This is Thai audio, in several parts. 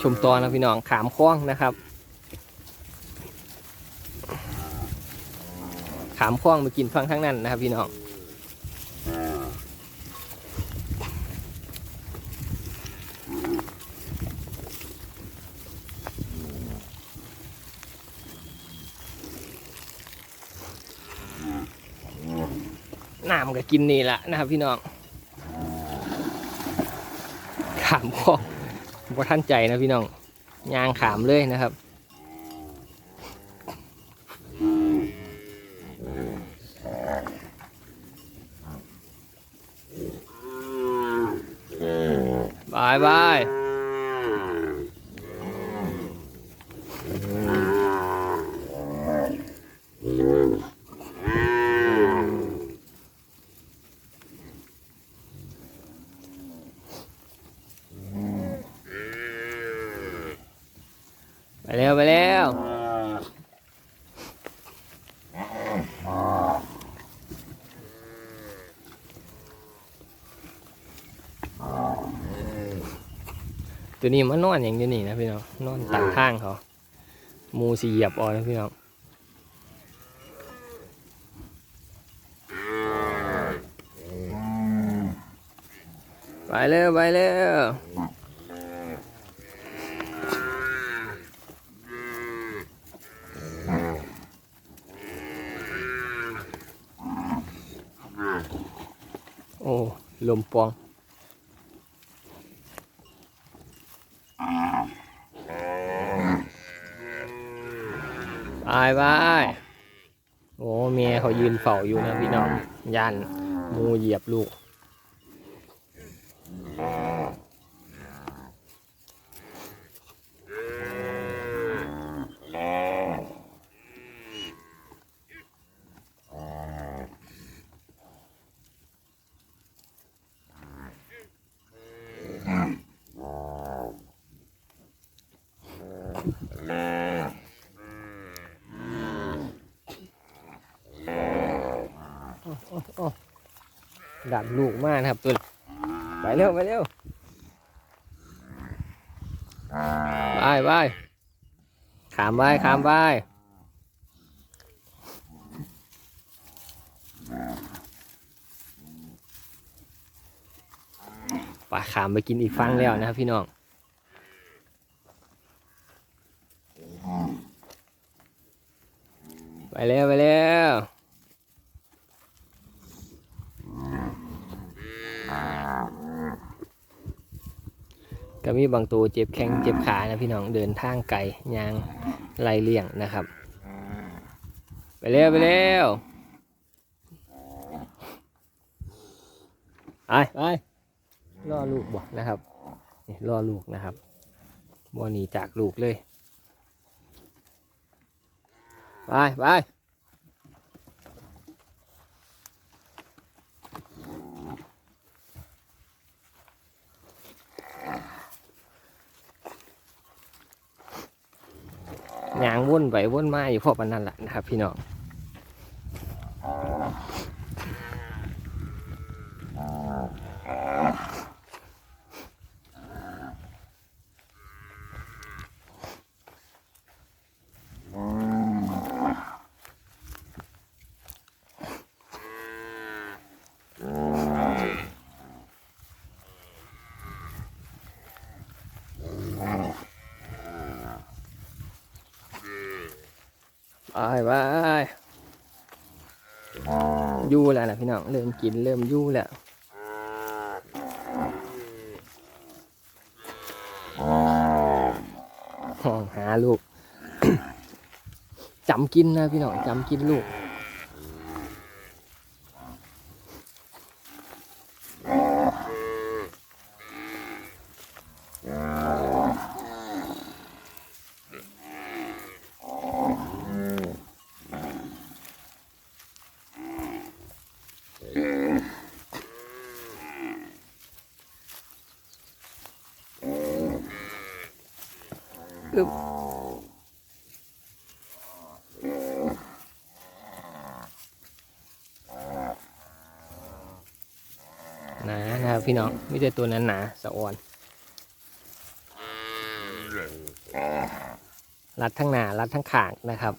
ชมตอนนะพี่น้องขามคล้องนะครับ ขามคล้องมากินฟังทั้งนั้นนะครับ พี่น้องน้ำก็กินนี่แหละนะครับพี่น้องขามคล้อง บ่ท่านใจนะพี่น้องยางขามเลยนะครับบายบาย แล้วไปแล้วตัวนี้มันนอนอย่างเดียวนี่นะพี่น้องนอนตังข้างเขามูสีเหยียบออนะพี่น้องไปเร็วไปเร็วโอ้ ลมปอง ไปไปโอ้เมียเขายืนเฝ้าอยู่นะพี่น้องยันมูเหยียบลูก ดับลูกมากนะครับตัวไปเร็วไปเร็วไปไปขามไปขามไปไปขามไปกินอีกฟังแล้วนะครับพี่น้องไปแล้วไปแล้ว ก็มีบางตัวเจ็บแข้งเจ็บขานะพี่น้องเดินทางไกลยางไล่เลี่ยงนะครับ ไปเร็วไปเร็วไปไปล่อลูกบ่นะครับนี่ล่อลูกนะครับบ่หนีจากลูกเลย ไปไปยาง วนไปวนมาอยู่พอปานนั้นแหละนะครับ พี่น้อง ไปไปยู่แล้วนะพี่น้อง เริ่มกินเริ่มยู่แล้วห้องหาลูกจำกินนะพี่น้องจำกินลูก อึบหนานะครับพี่น้องไม่ใช่ตัวนั้นหนาสะออนรัดทั้งหนารัดทั้งข้างนะครับ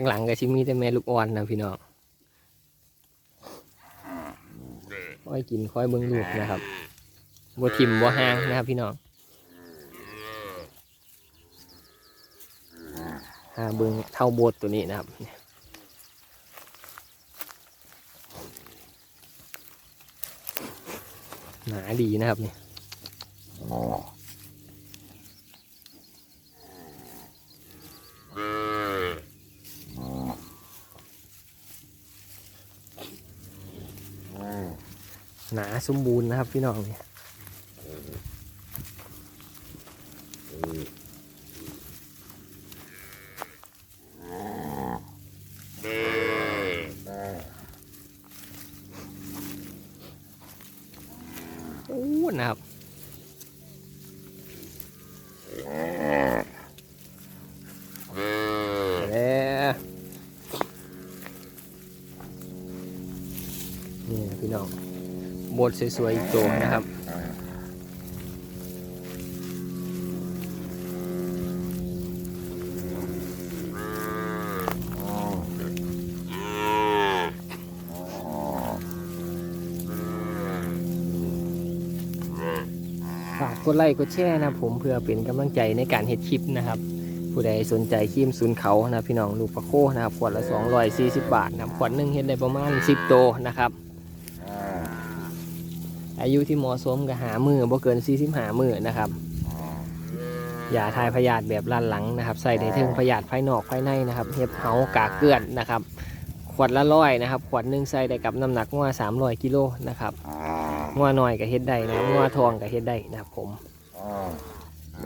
างหลังก็ชิมีแต่แม่ลูกอ่อนนะพี่น้องค่อยกินค่อยเบิ้งลูกนะครับบัวทิมบัวหางนะครับพี่น้องหาเบิ้งเท่าโบดตัวนี้นะครับหนาดีนะครับนี่ หนาสมบูรณ์นะครับพี่น้องเนี่ย ดสวยๆอีกตัวนะครับ ฝากกดไลค์กดแชร์นะผมเพื่อเป็นกำลังใจในการเฮ็ดคลิปนะครับ ผู้ใดสนใจครีมศูนย์เขานะพี่น้องลูกปลาโคนะครับขวดละ 240 บาทนะขวดหนึ่งเฮ็ดได้ประมาณ 10 โตนะครับ อายุที่เหมาะสมกับหามือบ่เกิน40หามือนะครับยาทายพยาธิแบบล้านหลังนะครับ ใส่ในเทิงพยาธิภายนอกภายในนะครับเห็บเหากากเกลือนนะครับขวดละร้อยนะครับขวดหนึ่งใส่ได้กับน้ำหนักงัว300กิโลนะครับงัวน้อยก็เฮ็ดได้นะครับงัวทองก็เฮ็ดได้นะครับผม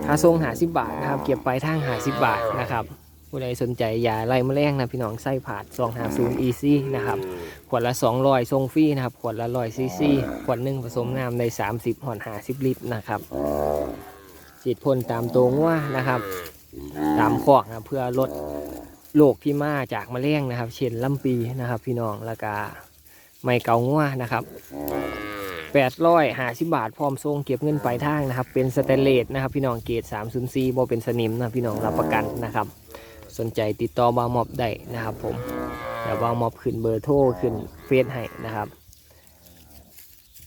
ค่าทรงหาสิบบาทนะครับ เก็บไปลายทางหาสิบบาทนะครับ ผู้ใดสนใจยาไล่แมลงนะพี่น้องไส้ผาดซองหาศูนย์อีซี่นะครับขวดละ 200ทรงฟรีนะครับขวดละ100ซีซีขวดหนึ่งผสมน้ำใน 30ห่อน50 ลิตรนะครับฉีดพ่นตามตัวงัวนะครับ ตามคอกนะเพื่อลดโรคที่มาจากแมลงนะครับ เช่นลำปีนะครับ พี่น้องแล้วก็ไม่เกางัวนะครับ850 บาท พร้อมทรงเก็บเงินปลายทางนะครับ เป็นสเตนเลสนะครับ พี่น้องเกรด304บ่เป็นสนิมนะพี่น้องรับประกันนะครับ สนใจติดต่อบาวมอบได้นะครับผมเดี๋ยวบางมอบขึ้นเบอร์โทรขึ้นเฟซให้นะครับ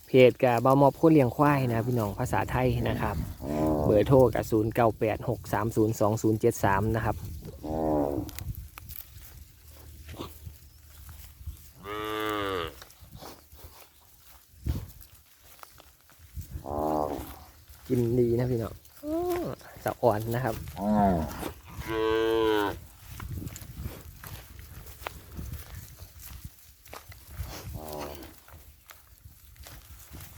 เพจกับบางมอบคนเลี้ยงควายนะพี่น้องภาษาไทยนะครับ เบอร์โทรกับ0 9 8 6 3 0 2 0 7 3นย์สองศูนย์เจ็ดสามนะครับกินดีนะพี่น้องสะอ่อนนะครับ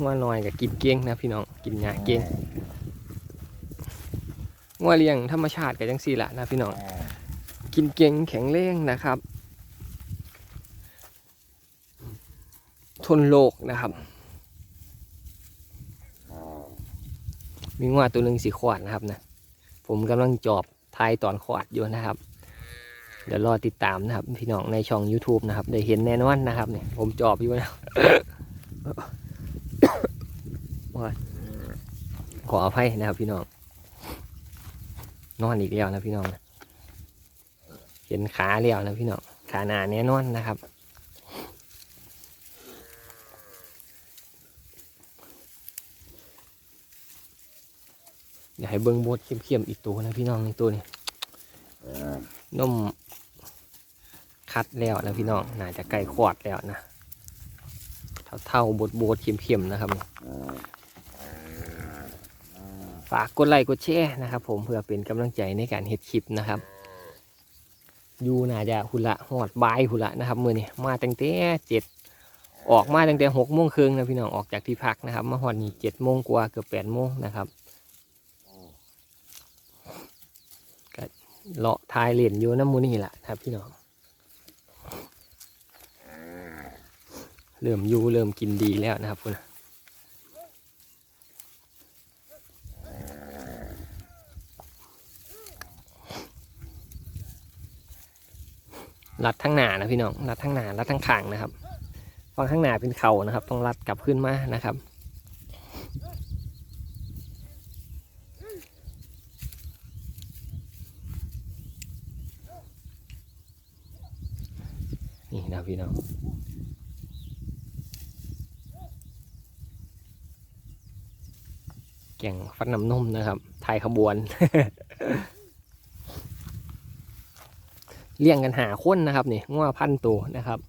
งัวน้อยก็กินเก่งนะพี่น้องกินหญ้าเก่งงัวเลี้ยงธรรมชาติก็จังสี่ละนะพี่น้องกินเก่งแข็งแรงนะครับ ทนโรคนะครับ มีงัวตัวหนึ่งสีขวดนะครับนะผมกำลังจอบทายตอนขวดอยู่นะครับเดี๋ยวรอติดตามนะครับ พี่น้องในช่อง YouTube นะครับได้เห็นแน่นอนนะครับเนี่ยผมจอบอยู่นะ ขออภัยนะครับพี่น้อง นอนอีกแล้วนะพี่น้องนะเห็นขาแล้วนะพี่น้องขาหนาแน่นอนนะครับเดี๋ยวให้เบิ้งโบดเข้มๆอีกตัวนะพี่น้องอีกตัวนี้นมคัดแล้วนะพี่น้องน่าจะใกล้ขวดแล้วนะเท่าๆโบดบดๆเข้มๆนะครับ ฝากกดไลค์กดแชร์นะครับ ผมเพื่อเป็นกำลังใจในการเฮ็ดคลิปนะครับอยู่น่าจะหุละหอดบายหุละนะครับมือนี้มาตั้งแต่เจ็ดออกมาตั้งแต่หกโมงครึ่งนะพี่น้องออกจากที่พักนะครับ มาหอดนี่เจ็ดโมงกว่าเกือบแปดโมงนะครับก็เลาะทายเหรียญอยู่น้ำมูนี่แหละครับพี่น้องเริ่มอยู่เริ่มกินดีแล้วนะครับคุณ รัดทั้งหนานะพี่น้องรัดทั้งหนารัดทั้งขางนะครับฟังข้างหนาเป็นเข่านะครับ ต้องรัดกลับขึ้นมานะครับนี่นะพี่น้องแก่งฟันน้ำนมนะครับไทยขบวน เลี้ยงกันหาคนนะครับนี่ง้อพันตัวนะครับ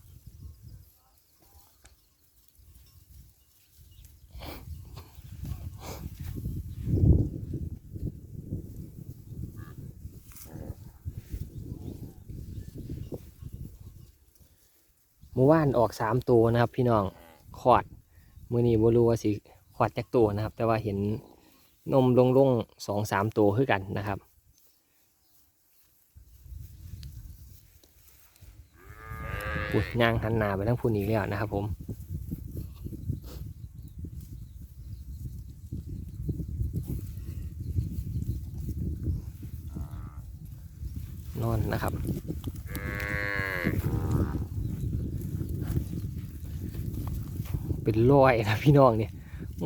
เมื่อวานออกสามตัวนะครับพี่น้องขอดมือนี้บรูว่าสิขอดจากตัวนะครับ แต่ว่าเห็นนมลงลงๆสองสามตัวคือกันนะครับ อุ้ยย่างหันหนาไปทั้งพูนอีกแล้วนะครับผมนอนนะครับ เป็นร้อยนะพี่น้องเนี่ย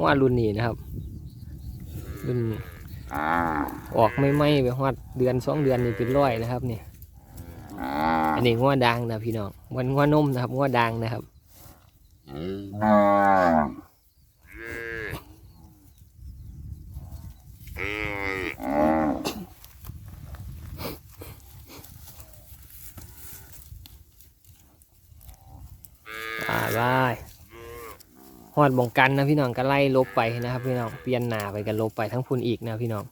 ว่ารุ่นนี้นะครับรุ่นออกไม่ไหมไปฮอดเดือนสองเดือนนี่เป็นร้อยนะครับเนี่ย อันนี้ง้อดังนะพี่น้องมันง้อนมนะครับง้อดังนะครับอ่าได้หอดบงกันนะพี่น้องก็ไล่ลบไปนะครับ พี่น้องเปลี่ยนหนาไปกันลบไปทั้งพุ่นอีกนะพี่น้อง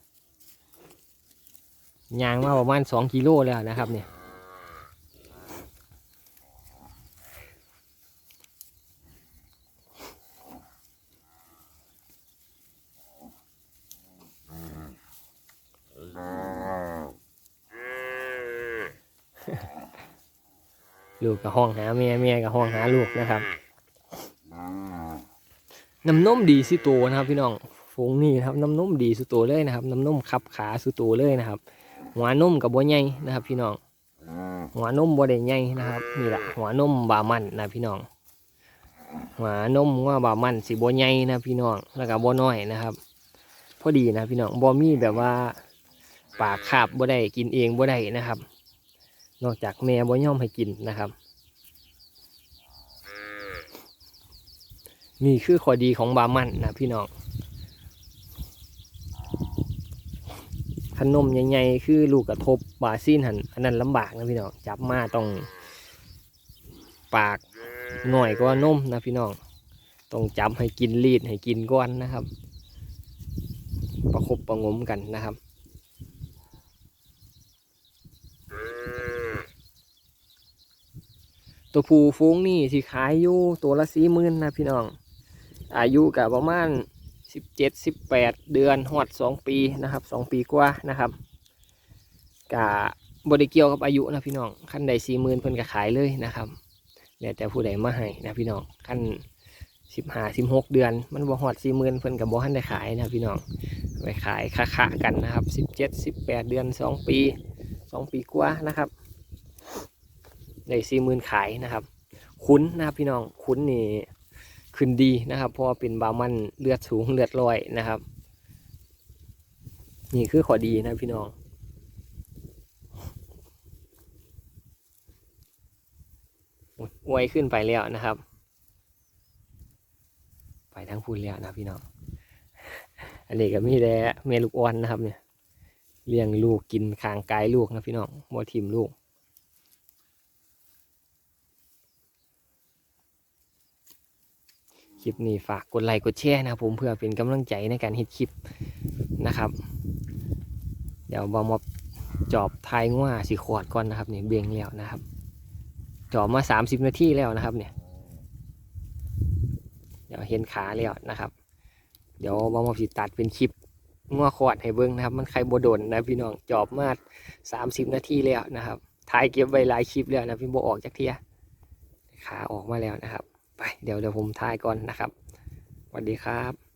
ยางมาประมาณสองกิโลแล้วนะครับเนี่ย ลูกกับห้องหาเมียเมียกับห้องหาลูกนะครับน้ำนมดีสุดโตวนะครับ พี่น้องฝูงนี่นะครับน้ำนมดีสุดโตวเลยนะครับน้ำนมขับขาสุดโตวเลยนะครับ หัวนมกับบัวใหญ่นะครับ พี่น้องหัวนมบัวใหญ่นะครับนี่แหละหัวนมบามันนะพี่น้องหัวนมว่าบามันสีบัวใหญ่นะพี่น้องแล้วก็บัวน้อยนะครับพอดีนะพี่น้องบัมีแบบว่าปากคาบบัได้กินเองบัได้นะครับ นอกจากแม่บัย่อมให้กินนะครับ นี่คือข้อดีของบามันนะพี่น้องขนมใหญ่ๆคือลูกกระทบบาซินหันอันนั้นลำบากนะพี่น้องจับมาต้องปากหน่อยก็นมนะพี่น้องต้องจับให้กินรีดให้กินก้อนนะครับ ประคบประงมกันนะครับ ตัวผู้ฟูงนี่ที่ขายอยู่ตัวละสี่หมื่นนะพี่น้อง อายุกับประมาณสิบเจ็ดสิบแปดเดือนหอดสองปีนะครับสองปีกว่านะครับกะบริเกี่ยวกับอายุนะพี่น้องขั้นใดสี่หมื่นเพิ่นก็ขายเลยนะครับแล้วแต่ผู้ใดมาให้นะพี่น้องขั้นสิบห้าสิบหกเดือน มันบ่หอดสี่หมื่นเพิ่นกับบ่ทันได้ขายนะพี่น้องไปขายค่าๆกันนะครับสิบเจ็ดสิบแปดเดือนสองปีสองปีกว่านะครับ ได้สี่หมื่นขายนะครับ คุ้นนะครับพี่น้องคุ้นนี่ขึ้นดีนะครับ เพราะว่าเป็นบามันเลือดสูงเลือดลอยนะครับ นี่คือข้อดีนะพี่น้องอุ๊ยอวยขึ้นไปแล้วนะครับ ไปทั้งพูนแล้วนะพี่น้อง อันนี้ก็มีแต่เมลูกอ่อนนะครับเนี่ยเลี้ยงลูกกินคางกายลูกนะพี่น้องบ่ทิมลูก คลิปนี้ฝากกดไลค์กดแชร์นะผมเพื่อเป็นกำลังใจในการเฮ็ดคลิปนะครับ เดี๋ยวบอมอบจอบทายง่าสีขวดก่อนนะครับเนี่ยเบียงแล้วนะครับ จอบมาสามสิบนาทีแล้วนะครับเนี่ยเดี๋ยวเห็นขาแล้วนะครับ เดี๋ยวบอมอบสิตัดเป็นคลิปง่วขวดให้เบิ้งนะครับ มันใครบโดนนะพี่น้องจอบมาสามสิบนาทีแล้วนะครับถ่ายเก็บไว้หลายคลิปแล้วนะพี่โบออกจากเทียขาออกมาแล้วนะครับ ไปเดี๋ยวเดี๋ยวผมทายก่อนนะครับสวัสดีครับ